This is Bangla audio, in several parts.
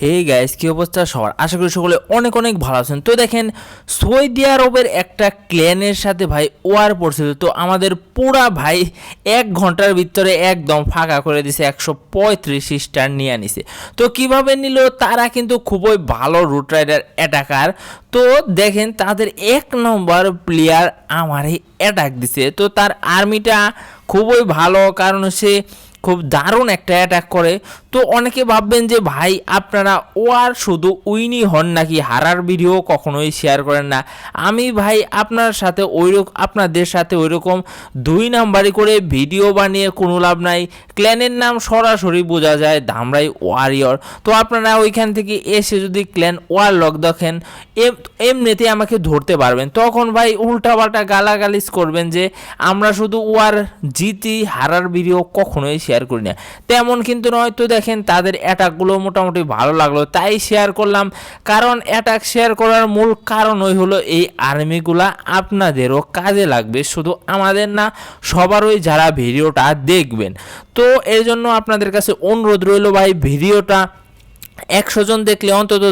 হে গাইস কি অবস্থা? সবার আশা করি সকলে অনেক অনেক ভালো আছেন। তো দেখেন সৌদি আরবের একটা ক্ল্যানের সাথে ভাই ওয়ার পড়ছিল। তো আমাদের পুরা ভাই এক ঘণ্টার ভিতরে একদম ফাঁকা করে দিছে, একশো পঁয়ত্রিশ স্টার নিয়ে নিছে। তো কীভাবে নিল? তারা কিন্তু খুবই ভালো রুট রাইডার অ্যাটাকার তো দেখেন, তাদের এক নম্বর প্লেয়ার আমারই অ্যাটাক দিছে। তো তার আর্মিটা খুবই ভালো, কারণ সে খুব দারুণ একটা অ্যাটাক করে। তো অনেকে ভাববেন যে, ভাই, আপনারা ও আর শুধু উইনই হন নাকি হারার ভিডিও কখনোই শেয়ার করেন না? আমি, ভাই, আপনার সাথে ওই আপনাদের সাথে ওই রকম দুই নাম্বারই করে ভিডিও বানিয়ে কোনো লাভ নাই। ক্ল্যানের নাম সরাসরি বোঝা যায় ধামরাই ওয়ারিয়র তো আপনারা ওইখান থেকে এসে যদি ক্ল্যান ওয়ার লক দেখেন, এম- এমনিতে আমাকে ধরতে পারবেন। তখন, ভাই, উল্টাপাল্টা গালাগালিজ করবেন যে, আমরা শুধু ওয়ার জিতি, হারার ভিডিও কখনোই শেয়ার করি না। তেমন কিন্তু নয় তো দেখেন তাদের অ্যাটাকগুলো মোটামুটি ভালো লাগল, তাই শেয়ার করলাম। কারণ অ্যাটাক শেয়ার করার মূল কারণ ওই হলো এই আর্মিগুলো আপনাদেরও কাজে লাগবে, শুধু আমাদের না, সবারই যারা ভিডিওটা দেখবেন। তো এর জন্য আপনাদের কাছে অনুরোধ রইল ভাই, ভিডিওটা একশো জন দেখলে অন্তত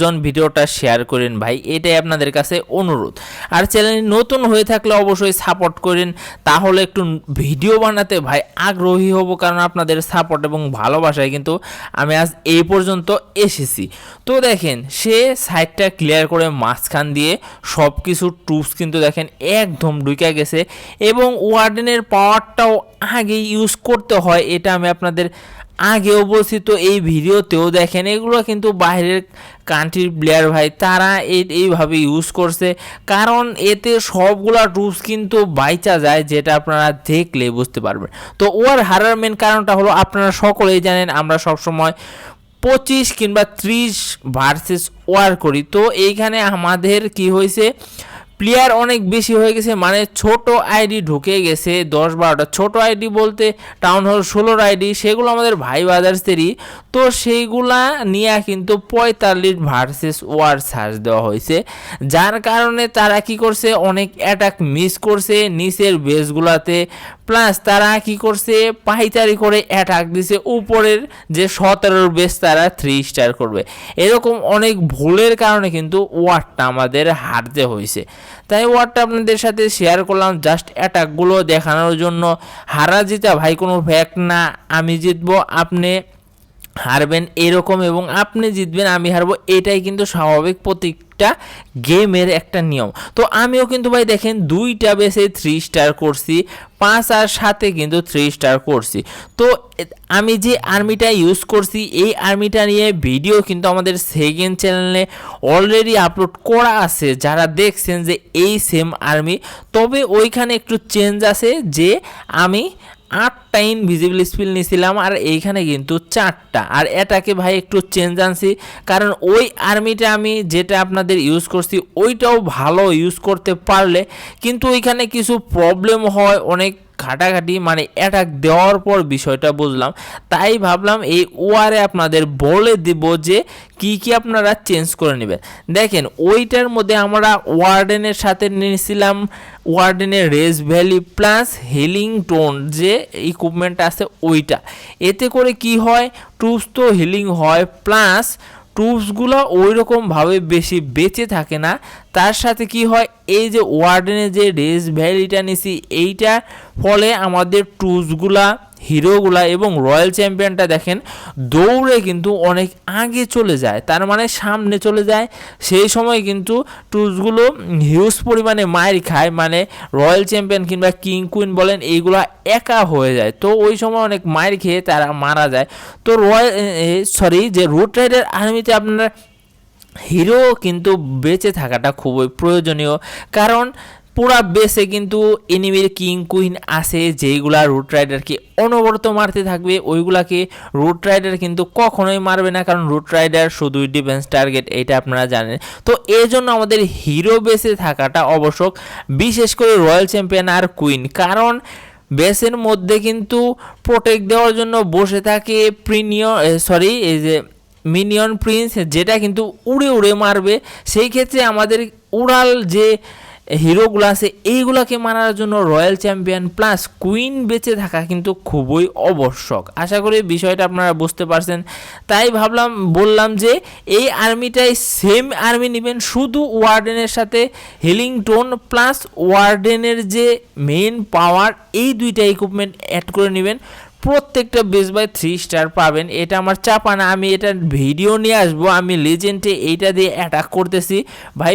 জন ভিডিওটা শেয়ার করেন ভাই, এটাই আপনাদের কাছে অনুরোধ। আর চ্যানেল নতুন হয়ে থাকলে অবশ্যই সাপোর্ট করেন, তাহলে একটু ভিডিও বানাতে ভাই আগ্রহী হব, কারণ আপনাদের সাপোর্ট এবং ভালোবাসায় কিন্তু আমি আজ এই পর্যন্ত এসেছি। তো দেখেন, সে সাইডটা ক্লিয়ার করে মাঝখান দিয়ে সব কিছু টুপস কিন্তু দেখেন একদম ঢুকে গেছে এবং ওয়ার্ডেনের পাওয়ারটাও আগে ইউজ করতে হয়, এটা আমি আপনাদের আগেও বলছি তো এই ভিডিওতেও দেখেন, এগুলো কিন্তু বাইরের কান্ট্রির প্লেয়ার ভাই, তারা এই- এইভাবে ইউজ করছে। কারণ এতে সবগুলা টুপস কিন্তু বাইচা যায়, যেটা আপনারা দেখলে বুঝতে পারবেন। তো ওর হারার মেন কারণটা হলো, আপনারা সকলেই জানেন, আমরা সবসময় পঁচিশ কিংবা ত্রিশ ভার্সেস ওয়ার করি। তো এইখানে আমাদের কি হয়েছে প্লেয়ার অনেক বেশি হয়ে গেছে মানে ছোট আইডি ঢুকে গেছে দশ বারোটা। ছোট আইডি বলতে টাউন হল ষোলোর আইডি, সেগুলো আমাদের ভাই বাজার্সেরই তো সেইগুলা নিয়ে কিন্তু পঁয়তাল্লিশ ভার্সেস ওয়ার সার্চ দেওয়া হয়েছে। যার কারণে তারা কি করছে, অনেক অ্যাটাক মিস করছে নিচের বেসগুলাতে প্লাস তারা কি করছে, পাইচারি করে অ্যাটাক দিছে উপরের যে সতেরোর বেস তারা থ্রি স্টার করবে। এরকম অনেক ভুলের কারণে কিন্তু ওয়ার্ডটা আমাদের হারতে হয়েছে। তাই ওয়ার্ডটা আপনাদের সাথে শেয়ার করলাম জাস্ট অ্যাটাকগুলো দেখানোর জন্য। হারা জিতা ভাই, কোনো ফ্যাক্ট না? আমি জিতবো, আপনি হারবেন এরকম এবং আপনি জিতবেন, আমি হারবো, এটাই কিন্তু স্বাভাবিক প্রত্যেকটা গেমের একটা নিয়ম। তো আমিও কিন্তু ভাই দেখেন দুইটা বেসে থ্রি স্টার করছি, পাঁচ আর সাথে কিন্তু থ্রি স্টার করছি। তো আমি যে আর্মিটা ইউজ করছি, এই আর্মিটা নিয়ে ভিডিও কিন্তু আমাদের সেকেন্ড চ্যানেলে অলরেডি আপলোড করা আছে। যারা দেখছেন যে এই সেম আর্মি তবে ওইখানে একটু চেঞ্জ আছে যে আমি আটটা ইনভিজিবল স্পিল নিয়েছিলাম আর এইখানে কিন্তু চারটা। আর এটাকে ভাই একটু চেঞ্জ আনছি, কারণ ওই আর্মিটা আমি যেটা আপনাদের ইউজ করছি, ওইটাও ভালো ইউজ করতে পারলে কিন্তু ওইখানে কিছু প্রবলেম হয়, অনেক ঘাটাঘাটি মানে অ্যাটাক দেওয়ার পর বিষয়টা বুঝলাম। তাই ভাবলাম এই ওয়ারে আপনাদের বলে দিব যে কি কি আপনারা চেঞ্জ করে নেবেন। দেখেন, ওইটার মধ্যে আমরা ওয়ার্ডেনের সাথে নিয়েছিলাম ওয়ার্ডেনের rage vial plus healing tome যে ইকুইপমেন্ট আছে ওইটা। এতে করে কি হয়? টুস তো হিলিং হয় প্লাস টুলসগুলো ওই রকমভাবে বেশি বেঁচে থাকে না। তার সাথে কি হয়, এই যে ওয়ার্ডেনের যে রেস ভ্যালিটা নিছি, এইটার ফলে আমাদের টুলসগুলা হিরোগুলা এবং রয়্যাল চ্যাম্পিয়নটা দেখেন, দৌড়ে কিন্তু অনেক আগে চলে যায়। তার মানে সামনে চলে যায়। সেই সময় কিন্তু টুলসগুলো হিউজ পরিমাণে মায়ের খায়। মানে রয়্যাল চ্যাম্পিয়ন কিংবা কিং, কুইন বলেন, এইগুলা একা হয়ে যায়। তো ওই সময় অনেক মায়ের খেয়ে তারা মারা যায়। তো রয়্যাল সরি, যে রুট রাইডার আর্মিতে আপনারা হিরো কিন্তু বেঁচে থাকাটা খুবই প্রয়োজনীয়। কারণ পুরা বেসে কিন্তু এনিমির কিং, কুইন আছে, যেইগুলা রুট রাইডারকে অনবরত মারতে থাকবে, ওইগুলাকে রুট রাইডার কিন্তু কখনোই মারবে না, কারণ রুট রাইডার শুধুই ডিফেন্স টার্গেট, এটা আপনারা জানেন। তো এই জন্য আমাদের হিরো বেসে থাকাটা আবশ্যক, বিশেষ করে রয়্যাল চ্যাম্পিয়ন আর কুইন, কারণ বেসের মধ্যে কিন্তু প্রোটেক্ট দেওয়ার জন্য বসে থাকে প্রিনিয় সরি, এই যে মিনিয়ন প্রিন্স, যেটা কিন্তু উড়ে উড়ে মারবে। সেই ক্ষেত্রে আমাদের উড়াল যে হিরোগুলো আছে, এইগুলাকে মারার জন্য রয়্যাল চ্যাম্পিয়ন প্লাস কুইন বেঁচে থাকা কিন্তু খুবই আবশ্যক। আশা করি বিষয়টা আপনারা বুঝতে পারছেন। তাই ভাবলাম, বললাম যে এই আর্মিটাই সেম আর্মি নেবেন, শুধু ওয়ার্ডেনের সাথে হিলিং টোন প্লাস ওয়ার্ডেনের যে মেইন পাওয়ার এই দুইটা ইকুইপমেন্ট অ্যাড করে নেবেন। প্রত্যেকটা বেস বাই থ্রি স্টার পাবেন। এটা আমার চাপা না, আমি এটা ভিডিও নিয়ে আসব। আমি লেজেন্ডে এইটা দিয়ে অ্যাটাক করতেছি। ভাই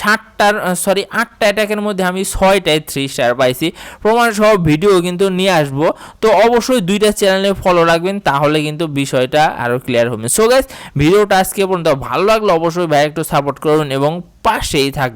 ষাটটার সরি আটটা অ্যাটাকের মধ্যে আমি ছয়টায় থ্রি স্টার পাইছি। প্রমাণ সহ ভিডিও কিন্তু নিয়ে আসব। তো অবশ্যই দুইটা চ্যানেলে ফলো রাখবেন, তাহলে কিন্তু বিষয়টা আরও ক্লিয়ার হবে। সো গাইজ ভিডিওটা আজকে পর্যন্ত ভালো লাগলে, অবশ্যই ভাই একটু সাপোর্ট করুন এবং পাশেই থাকবেন।